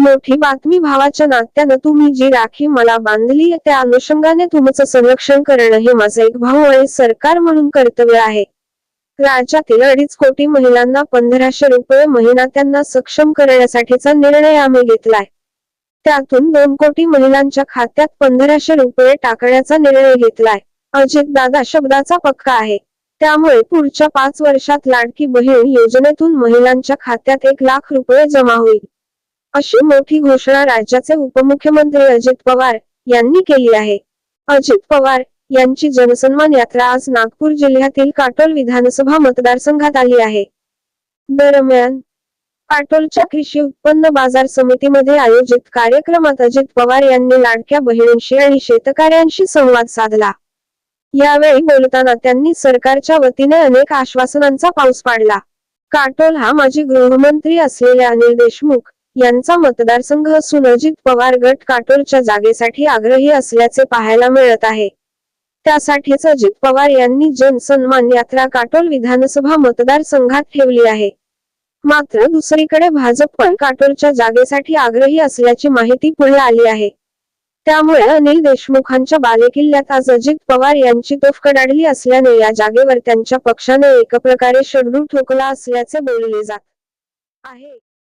मोठी बातमी भावाच्या नात्यानं तुम्ही जी राखी मला बांधली त्या अनुषंगाने तुमचं संरक्षण करणं हे माझं एक भाऊ आणि सरकार म्हणून कर्तव्य आहे. राज्यातील अडीच कोटी महिलांना पंधराशे रुपये महिना त्यांना सक्षम करण्यासाठीचा निर्णय आम्ही घेतलाय. त्यातून दोन कोटी महिलांच्या खात्यात पंधराशे रुपये टाकण्याचा निर्णय घेतलाय. अजित दादा शब्दाचा पक्का आहे. त्यामुळे पुढच्या पाच वर्षात लाडकी बहीण योजनेतून महिलांच्या खात्यात एक लाख रुपये जमा होईल. अशी मोठी घोषणा राज्याचे उपमुख्यमंत्री अजित पवार यांनी केली आहे. अजित पवार यांची जनसन्मान यात्रा आज नागपूर जिल्ह्यातील काटोल विधानसभा मतदारसंघात आली आहे. दरम्यान काटोलच्या कृषी उत्पन्न बाजार समितीमध्ये आयोजित कार्यक्रमात अजित पवार यांनी लाडक्या बहिणींशी आणि शेतकऱ्यांशी संवाद साधला. यावेळी बोलताना त्यांनी सरकारच्या वतीने अनेक आश्वासनांचा पाऊस पाडला. काटोल हा माजी गृहमंत्री असलेले अनिल देशमुख यांचा मतदारसंघ असून अजित पवार गट काटोलच्या जागेसाठी आग्रही असल्याचे पाहायला मिळत आहे. त्यासाठीच अजित पवार यांनी जनसन्मान यात्रा काटोल विधानसभा मतदारसंघात ठेवली आहे. मात्र दुसरीकडे भाजप पण काटोलच्या जागेसाठी आग्रही असल्याची माहिती पुढे आली आहे. त्यामुळे अनिल देशमुखांच्या बालेकिल्ल्यात आज अजित पवार यांची तोफ कडाडली असल्याने या जागेवर त्यांच्या पक्षाने एक प्रकारे शेड्यू ठोकला असल्याचे बोलले जात आहे.